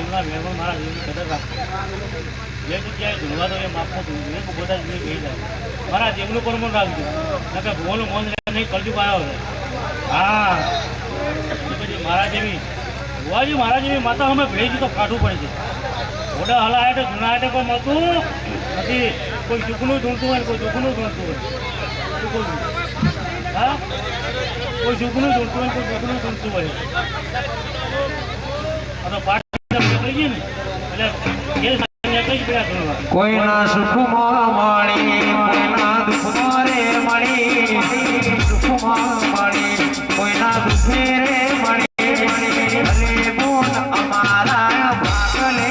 જીવના મહેમાન મારા જીવની કદર રાખો. જે જગ્યાએ ધોવા તો એ માફમાં ધૂળવું એ બધા જીવને કહી જાય મારા જીવનું પણ મન રાખજો. નકર ભૂવાનું મન નહીં કરજુ પાયો છે હા. પછી મારા જેવી ભુવાજી મારા જેવી માતા અમે ભેજી તો કાઢવું પડે છે. મોટા હલા તો જૂના હાટે કોઈ મળતું નથી. કોઈ સુખનું ઢૂંઢતું હોય કોઈ દુઃખનું ઢૂંઢતું હોય. હા? કોઈ સુખનું ઢૂંઢતું હોય કોઈ દુઃખનું ઢૂંઢતું હોય. અને પાઠ કોઈના સુખમાં માણી, કોઈના દુઃખમાં રે મળી સુખમાં કોઈના દુઃખે રે મળી ભલે બોલ અમારા ભાગલે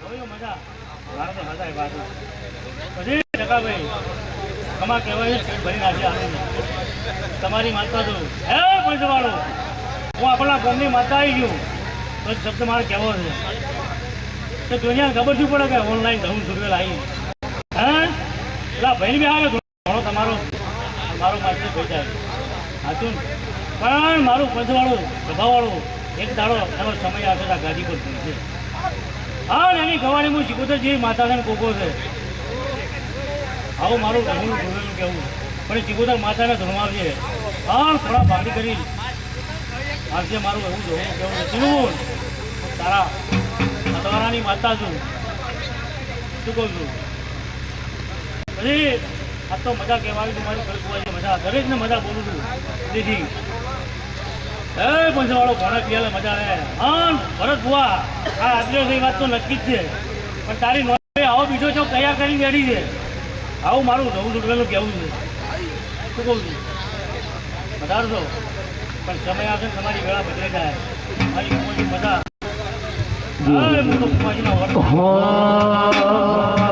જોયું મજા મારે તો હતા એ વાત પછી ટકાભાઈ તમારે કહેવાય, ભરી નાખી આનંદ તમારી માતા તો હે પંચવાળો હું આપણા ઘરની માતા આવી ગયું. તો શબ્દ મારે કહેવો છે. તો દુનિયાને ખબર શું પડે કે ઓનલાઈન ધવું છૂટવેલ આવી હા? પેલા ભાઈ બી આવે, ઘણો તમારો, મારો માત્ર થઈ જાય. પણ મારું પંચવાળું સભાવાળું એક દાડો એનો સમય આવશે આ ગાદી પર છે હા એની ગવાણી હું શીખું તો જે માતાને કોકો છે. આવું મારું ઘણું જોયેલું કેવું પણ શીખોતર માતાને ધર્માવજે હા, થોડા ભાગી કરી. આજે મારું એવું જોવું કેવું છે શું તારા અતવારાની માતા છું. શું કહું છું? પછી આ તો મજા કહેવાની તમારી મારી કલ્પવા છે મજા દરેકને મજા બોલું છું. દીદી. એ પંચવાળો ઘણા પિયાલે, મજા રહે હા ભરત બુઆ આ આદિવાસી વાત તો નક્કી જ છે. પણ તારી નોંધ આવો બીજો છો તૈયાર કરી બેઠી છે. આવું મારું નવું ચૂંટવેલું કહેવું છે. કહું વધારશો પણ સમય આવશે તમારી વેળા બદલાઈ જાય. મારી કુમારી મજા હા,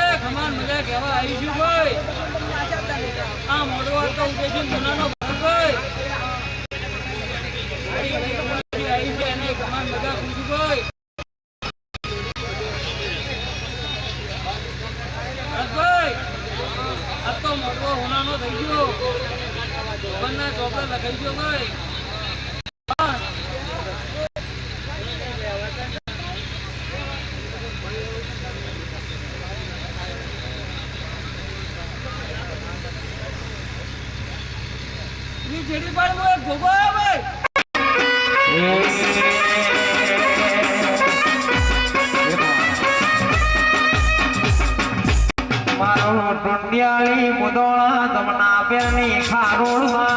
એ ખમાન મજા કહેવા આવીશું ભાઈ. આ મોટો વાત તો ગુનાનો ભાગ ભાઈ. ટુંડિયાળી મુદોળા તમના પેરની ખારોળમાં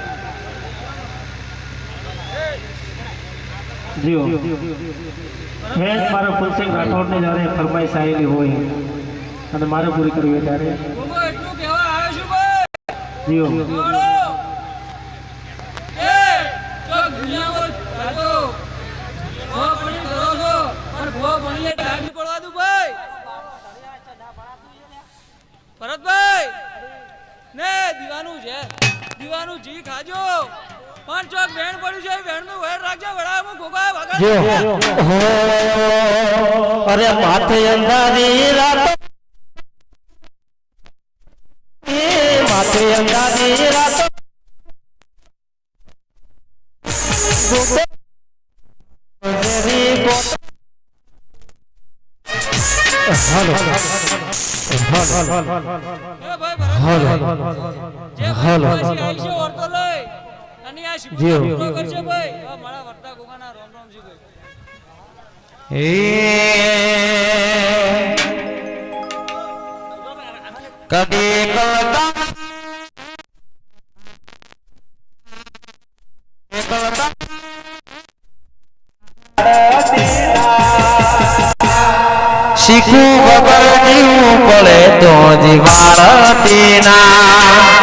જીઓ ફેસ મારા ફુલસિંહ રાઠોડને જ્યારે ફરમાઈશ આવેલી હોય અને મારે પૂરી કરવી હોય ત્યારે. જીઓ બોલો એ તો દુનિયામાં જાતો ભો પણી કરો છો પણ ભો પણીએ ડાળ નહીં પડવા દઉં ભાઈ ભરતભાઈ ને દીવાનું છે દીવાનું જી ખાજો પણ ચોક વેણ પડ્યું છે વેણનું વેણ રાખજો વડા હું વગર અરે માથે અંધારી રાત પૂરો કરશે ભાઈ. મારા વર્તા ગોગાના રામ રામ ભાઈ. કદી કલતા કલતા શીખું વગર જીવવું પડે તો જીવાળ પીના.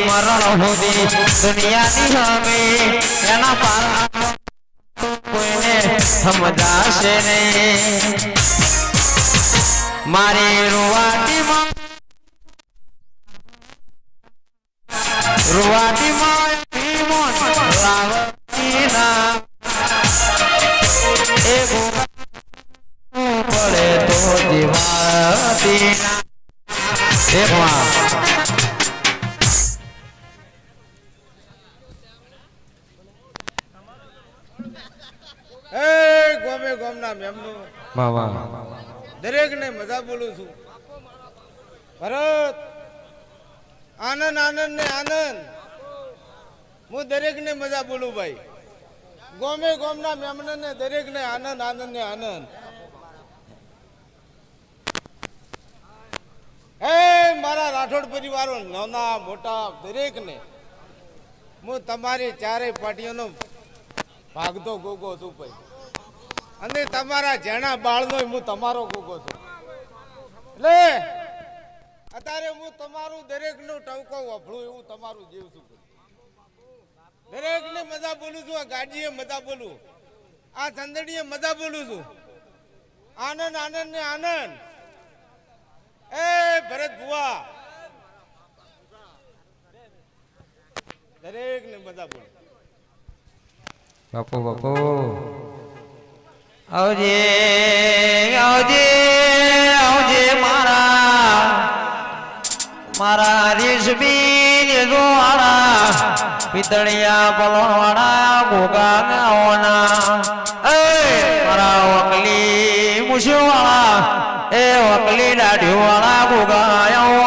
મરણ સુધી દુનિયાની હવે એના પારા કોઈને સમજાશે નહીં. મારી રૂવાટીમાં રૂવાટીમાં મેમનું દરેક દરેકને મજા બોલું છું. ભરત, આનંદ આનંદ ને આનંદ. હું દરેકને મજા બોલું ભાઈ. ગોમે ગોમના મેમને દરેકને આનંદ આનંદ ને આનંદ. હે મારા રાઠોડ પરિવારો, નાના, મોટા, દરેકને. હું તમારી ચારેય પાર્ટીઓનો ભાગતો ગોગો છું ભાઈ. અને તમારા જેણા બાળનો હું તમારો ગોગો છું. એટલે અત્યારે હું તમારું દરેકનું ટવકો વફળું એવું તમારું જીવ છું. દરેકને મજા બોલું છું આ ગાડીએ મજા બોલું. આ ચંદડીએ મજા બોલું છું. આનંદ આનંદ ને આનંદ. એ ભરત ભુવા. દરેકને મજા બોલું. બાપો બાપુ. આવજે આવજે આવજે મારા મારા રેશમી વાળા પિતળિયા પલવાળા ભોગા ગાવાના એ, મારા વકલી મુશવાળા એ વકલી દાઢી વાળા ગોગાયો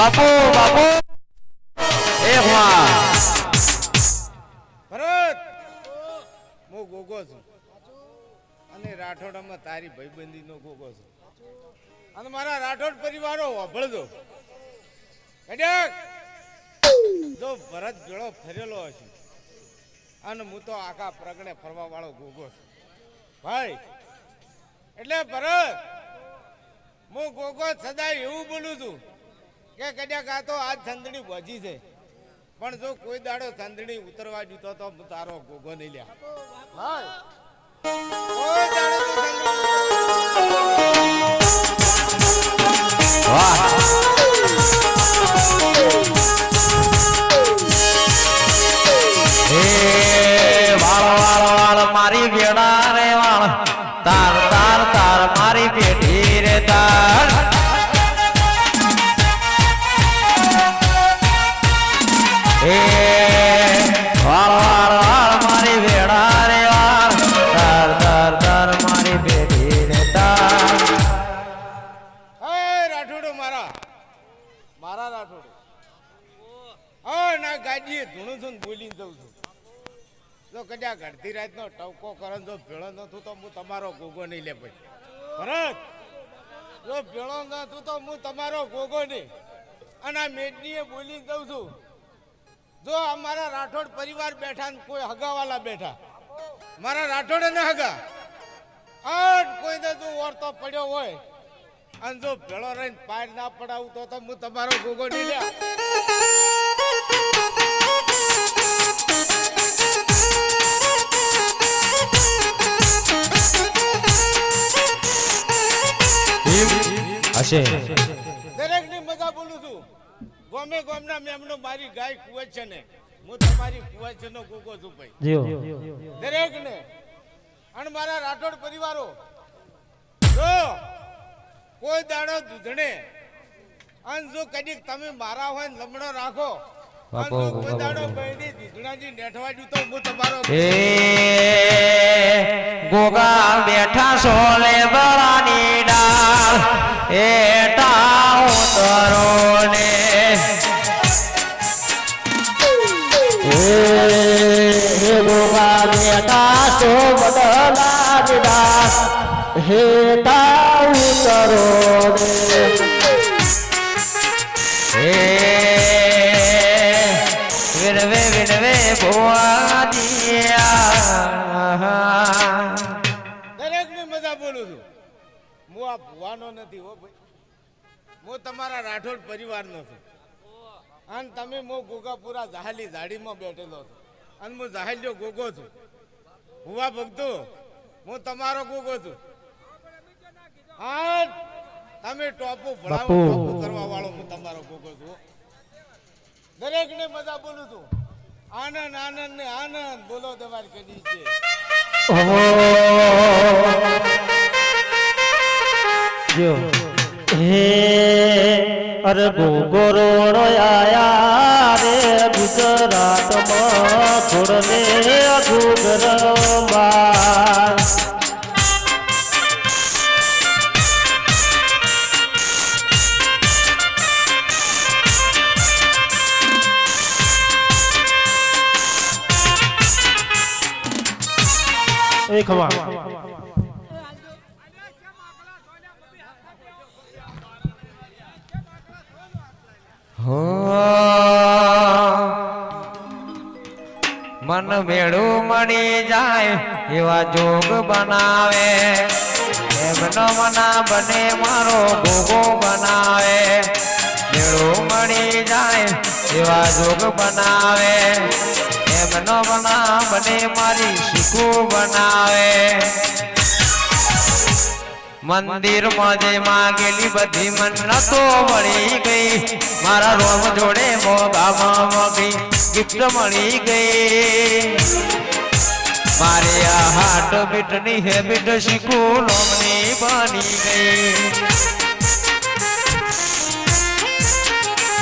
બાપુ બાપુ. એ હુઆ ભરત! હું ગોગો છું. અને રાઠોડામાં તારી ભાઈબંધી નો ગોગો છું. અને મારા રાઠોડ પરિવારો વભળજો કડક! જો ભરત જોડો ફરેલો હશે, અને હું તો આખા પ્રગણે ફરવા વાળો ગોગો છું. ભાઈ, એટલે ભરત, હું ગોગો સદાય એવું બોલું છું. કે કદાચ આ તો આજ સંદડી ભજી છે. પણ જો કોઈ દાડો સંદડી ઉતરવા દીધો તો તારો ગોગો નહીં લ્યા. જો કદાચ અડધી રાતનો ટવકો કરે જો ભેળો નતું તો હું તમારો ગોગો નહીં લે ભાઈ. ભરત, જો ભેળો નતું તો હું તમારો ગોગો નહીં. અને આ મેદનીએ બોલી દઉં છું, જો અમારા રાઠોડ પરિવાર બેઠા ને કોઈ હગાવાલા બેઠા, મારા રાઠોડ ને હગા. આઠ કોઈને જો ઓરતો પડ્યો હોય, અને જો ભેળો રહીને પાર ના પડાવું તો હું તમારો ગોગો નહીં લ્યા. હશે દરેકની મજા બોલું છું. ગોમે ગોમના મેમનો મારી ગાય કુવે છે ને હું તમારી કુવે છે નો ગોગો છું ભાઈ. જીઓ. દરેક ને અને મારા રાઠોડ પરિવારો જો કોઈ દાડો દૂધણે અને જો કદીક તમે મારા હોય લમણો રાખો ગોગા બેઠા સોલે બળાની ડાળ. એ ટાઉ તરો ને. હે ગોગા બેટા સો બદલા દીદા હે તાઉ કરો રે વિનવે વિનવે ભુવા દિયા. દરેક મજા બોલું છું. હું આ ભુવાનો નથી હો ભાઈ. હું તમારા રાઠોડ પરિવારનો છું. અને તમે મો ગોગાપુરા જહાલી ઝાડીમાં બેઠેલો છો. અને હું જાહેલ્યો ગોગો છું. ભુવા ભક્તો હું તમારો ગોગો છું. હા તમે ટોપો ભણાવો ટોપો કરવા વાળો હું તમારો ગોગો છું દરેક ને મજા બોલું છું. આનંદ આનંદ ને આનંદ બોલો દવાર કરી છે જો હે અરે ગોગોરોડો આયા રે ગુજરાતમાં છોડને ઘૂઘરવા એ ખમા હો મન મેળું મળી જાય એવા જોગ બનાવે. એમનો મના બને મારો ભોગો બનાવે. મેળું મળી જાય એવા જોગ બનાવે. એમનો મના બને મારી શીખું બનાવે. મંદિરમાં જે માગેલી બધી મન્નતો મળી ગઈ મારા રોમ જોડે મોગામાં મગી ગિફ્ટ મળી ગઈ મારે આ હાટ બીટની હેબિટ શીખું લોમની બની ગઈ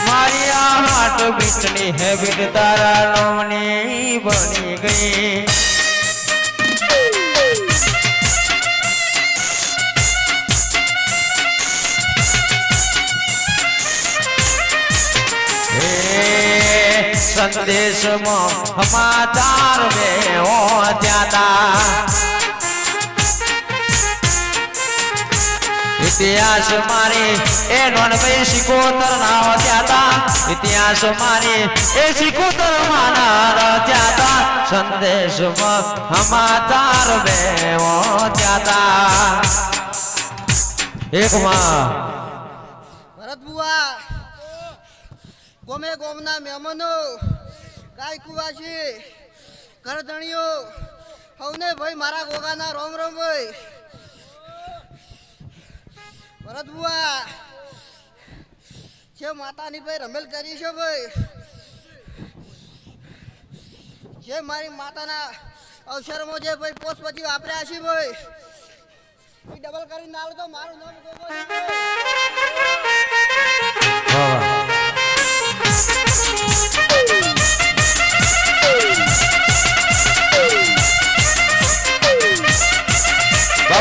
મારી આ હાટ બીટની હેબિટ તારા લોમની બની ગઈ સંદેશમાં સમાચાર ઇતિહાસ મારી એ નોનભાઈ શિકોતર ના ત્યાં ઇતિહાસ મારી એ સિકોતર માના ત્યાતા સંદેશમાં સમાચાર મેં ત્યાં એક માં. ભરત બુઆ ગોમે ગોમના મહેમાનો. ગાય કુવાસી ઘરધણીઓ હવને ભાઈ મારા ગોગાના રોમ રોમ ભાઈ. ભરત છે માતાની ભાઈ રમેલ કરી છે ભાઈ. જે મારી માતાના અવસરમાં જે ભાઈ પોસ્ટ પછી વાપર્યા છે ભાઈ. એ ડબલ કરીને નાલ તો મારું નામ ગોગો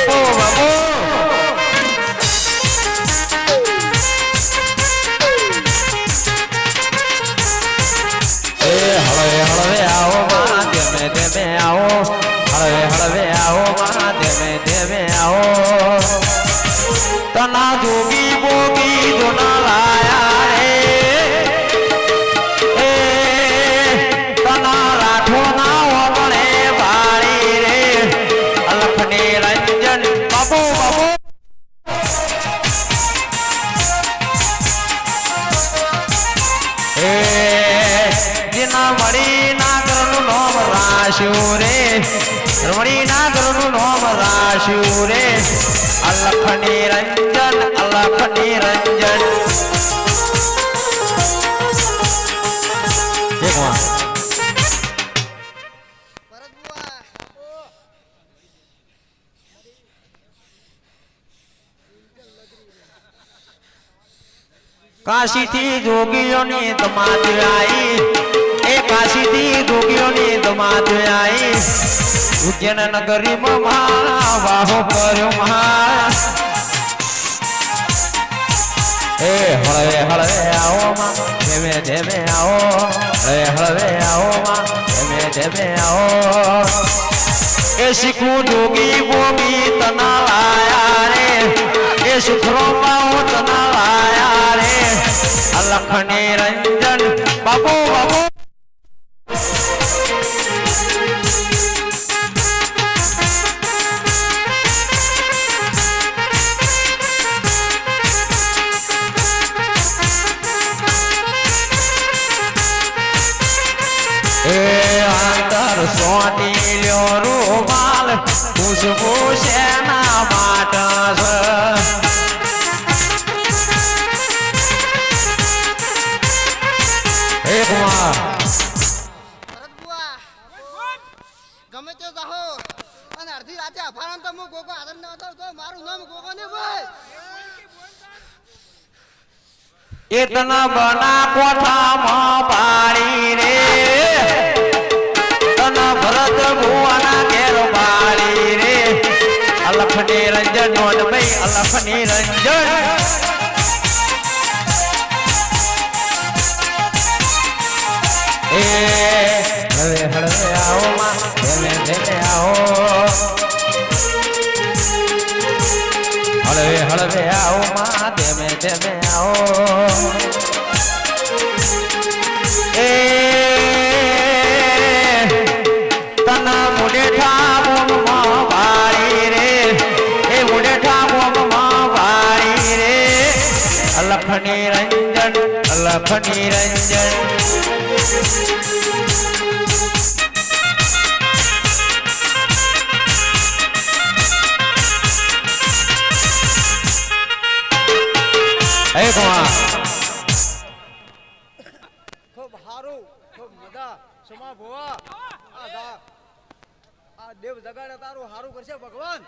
不不不。કાશી થી કાશીથી જોગીઓની તમાત આવી એ કાશીથી જોગીઓની તમાત આવી ઉજ્જૈન નગરીમાં વાહો કર્યો મહા એ હળવે હળવે આવો માં ધીમે ધીમે આવો હળવે હળવે આવો માં ધીમે ધીમે આવો એ શીખું જોગી બોગી તના લાયા રે. એ સુખરો પાઉ તના લાયા રે અલખની રંજન એતના બના કોઠામાં પાડી રે. તના ભરત ભુવાના ઘેર પાડી રે. અલખની રંજન નોન ભાઈ, અલખની રંજન. અલફની રંજન અલફની રંજન. ખૂબ સારું ખૂબ મજા. સમા ભોવા. આ દેવ જગાડે તારું હારું કરશે ભગવાન.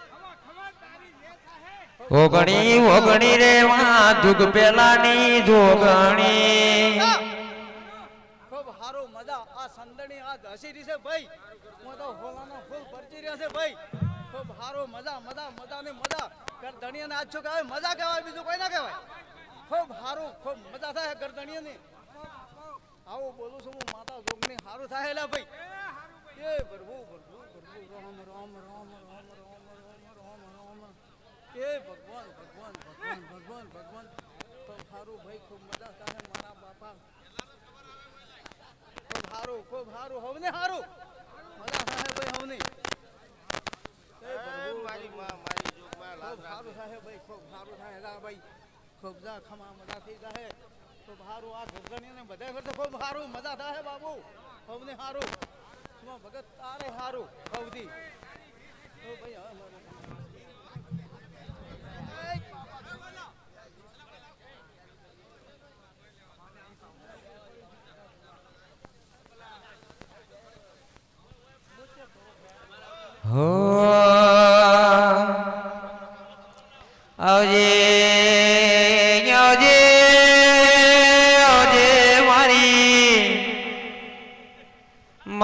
ઓગણી ઓગણી રે માં જુગ પેલાની જોગણી. ખૂબ હારું મજા. આ સંદણી આ ધસી રહી છે ભાઈ. હું તો હોલાનો ફૂલ પરચી રહ્યા છે ભાઈ. ખૂબ હારું મજા મજા મજા ને મજા. ગરદણીયાને આજ છો કહેવાય? મજા કહેવાય બીજું કોઈ ના કહેવાય. ખૂબ હારું ખૂબ મજા થાય ગરદણીયાની આવું બોલું છું હું માતા જોગની હારું થાય એલા ભાઈ. એ પ્રભુ પ્રભુ. ખૂબ મજા સારું મજા થાય ભાઈ ભાઈ ખૂબ સારું થાય મજા થઈ જાય ખૂબ સારું આ ઘોઘણીને બધા કરતા ખૂબ સારું મજા થાય બાબુ. હવે ને સારું માં હારું અવધી તો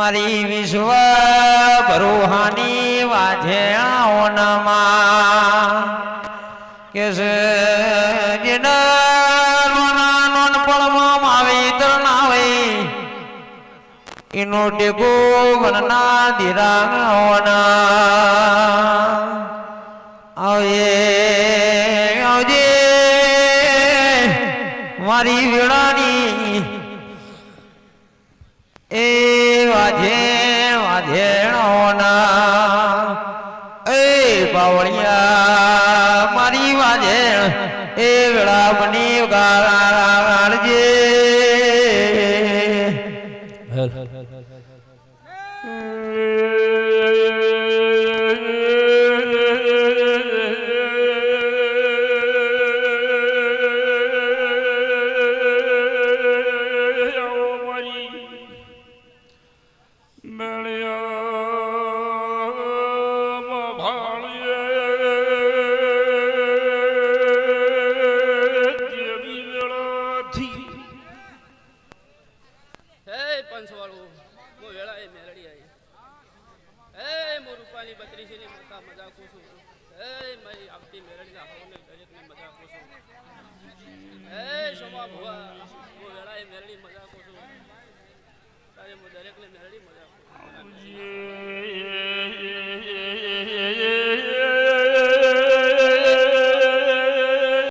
મારી વિશ્વ બરોહાની વાજે ઓનમાં કે છે નોનપણમાં આવી તરણાવી એનો ટેકો વનના દીરા ઓના આવે આવજે, મારી વેળાની માં ના